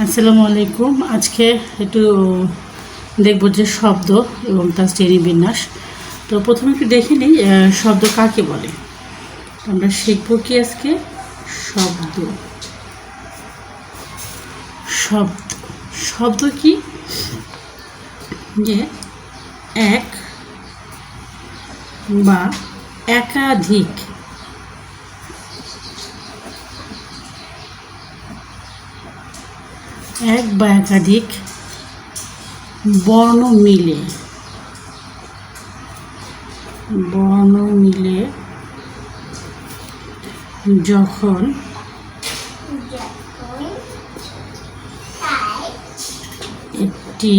আসসালামু আলাইকুম। আজকে একটু দেখব যে শব্দ এবং তার শ্রেণি বিন্যাস। তো প্রথমে একটু দেখে নিই শব্দ কাকে বলে? আমরা শিখব কি আজকে? শব্দ। শব্দ। শব্দ কি? যে এক বা একাধিক। এক বা একাধিক বর্ণ মিলে। বর্ণ মিলে যখন একটি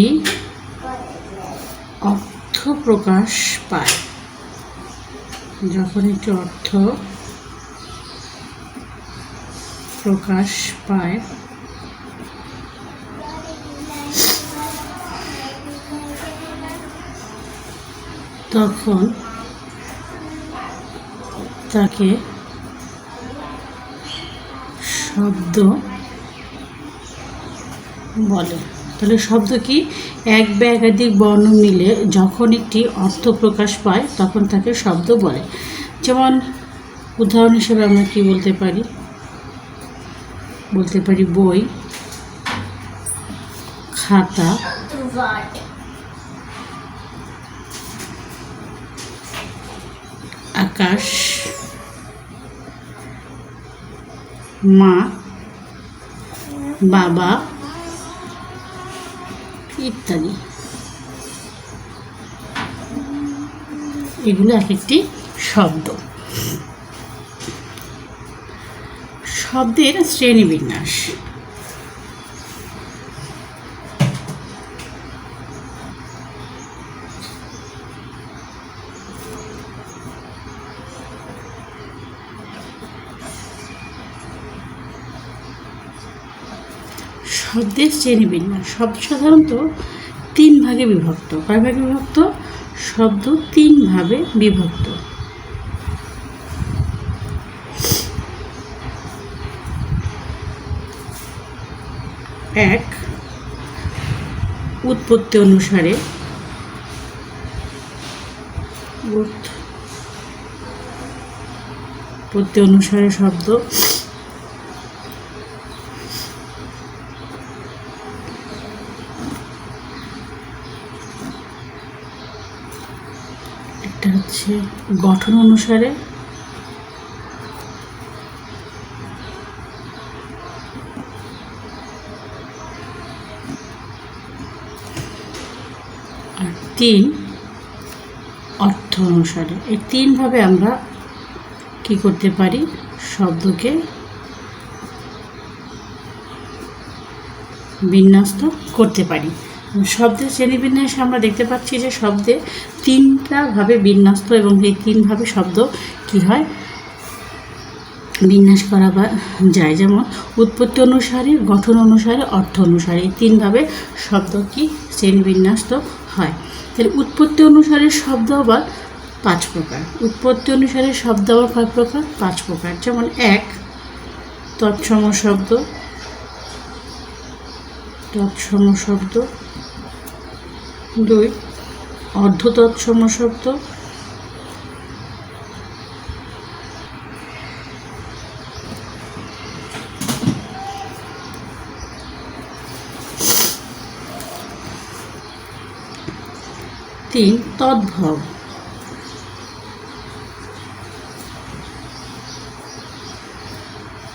অর্থ প্রকাশ পায়, যখন একটি অর্থ প্রকাশ পায় তখন তাকে শব্দ বলে। তাহলে শব্দ কি? এক বা একাধিক বর্ণ মিলে যখন একটি অর্থ প্রকাশ পায়, তখন তাকে শব্দ বলে। যেমন উদাহরণ হিসেবে আমরা কি বলতে পারি? বলতে পারি বই, খাতা আকাশ। মা। বাবা। ইত্যাদি। এগুলো এক একটি শব্দ। শব্দের শ্রেণীবিন্যাস। শব্দের শ্রেণীবিন্যাস শব্দ সাধারণত তিন ভাগে বিভক্ত। কয় ভাগে বিভক্ত? শব্দ তিন ভাবে বিভক্ত। এক, উৎপত্তি অনুসারে উৎপত্তি অনুসারে শব্দ একটা হচ্ছে গঠন অনুসারে। আর তিন অর্থ অনুসারে। এই তিনভাবে আমরা কি করতে পারি? শব্দকে বিন্যস্ত করতে পারি। শব্দের শ্রেণীবিন্যাসে আমরা দেখতে পাচ্ছি যে শব্দে তিনটা ভাবে বিন্যস্ত এবং এই তিনভাবে শব্দ কি হয়? বিন্যাস করা যায়। যেমন উৎপত্তি অনুসারে, গঠন অনুসারে, অর্থ অনুসারে তিনভাবে শব্দ কি শ্রেণীবিন্যস্ত হয়। তাহলে উৎপত্তি অনুসারে শব্দ আবার পাঁচ প্রকার। উৎপত্তি অনুসারে শব্দ আবার কয় প্রকার, পাঁচ প্রকার। যেমন এক, তৎসম শব্দ তৎসম শব্দ দুই অর্ধ তৎসম শব্দ। তিন তদ্ভব।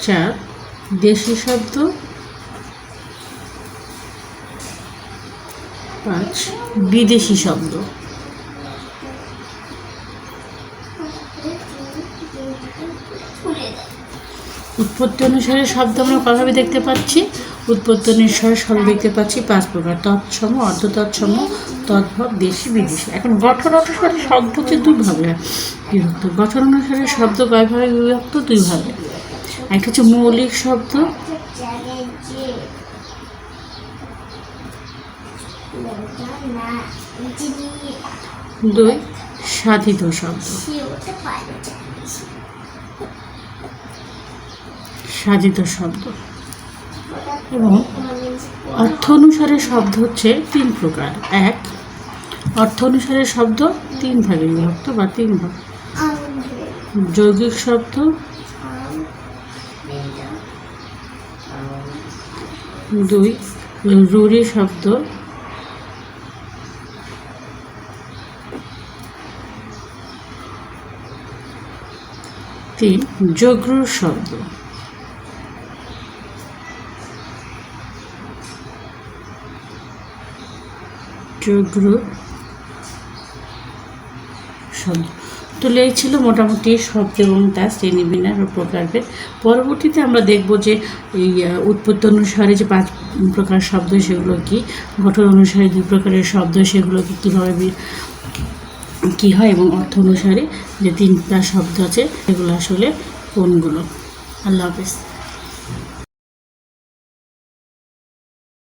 চার দেশি শব্দ। পাঁচ বিদেশি শব্দ। উৎপত্তি অনুসারে শব্দ আমরা কভাবে দেখতে পাচ্ছি। উৎপত্তি অনুসারে শব্দ দেখতে পাচ্ছি পাঁচ প্রকার, তৎসম অর্ধ তৎসম তদ্ভব, দেশি, বিদেশি। এখন গঠন অনুসারে শব্দ হচ্ছে দুভাবে বিভক্ত। গঠন অনুসারে শব্দ কয়ভাবে বিভক্ত? দুইভাবে একটা হচ্ছে মৌলিক শব্দ। দুই সাধিত শব্দ। সাধিত শব্দ। এবং অর্থ অনুসারে শব্দ হচ্ছে তিন প্রকার। এক অর্থ অনুসারে শব্দ তিন ভাগে বিভক্ত বা তিন ভাগ। যৌগিক শব্দ। দুই রুড়ি শব্দ। তিন যোগ্র শব্দ। যোগ্র শব্দ। তাহলে এই ছিল মোটামুটি শব্দ এবং তার শ্রেণীবিন্যাস ও প্রকারভেদ। পরবর্তীতে আমরা দেখব যে এই উৎপত্তি অনুসারে যে পাঁচ প্রকার শব্দ সেগুলো কি, গঠন অনুসারে দুই প্রকারের শব্দ সেগুলোকে কীভাবে কী হয় এবং অর্থ অনুসারে যে তিনটা শব্দ আছে এগুলো আসলে কোনগুলো? আল্লাহ হাফেজ।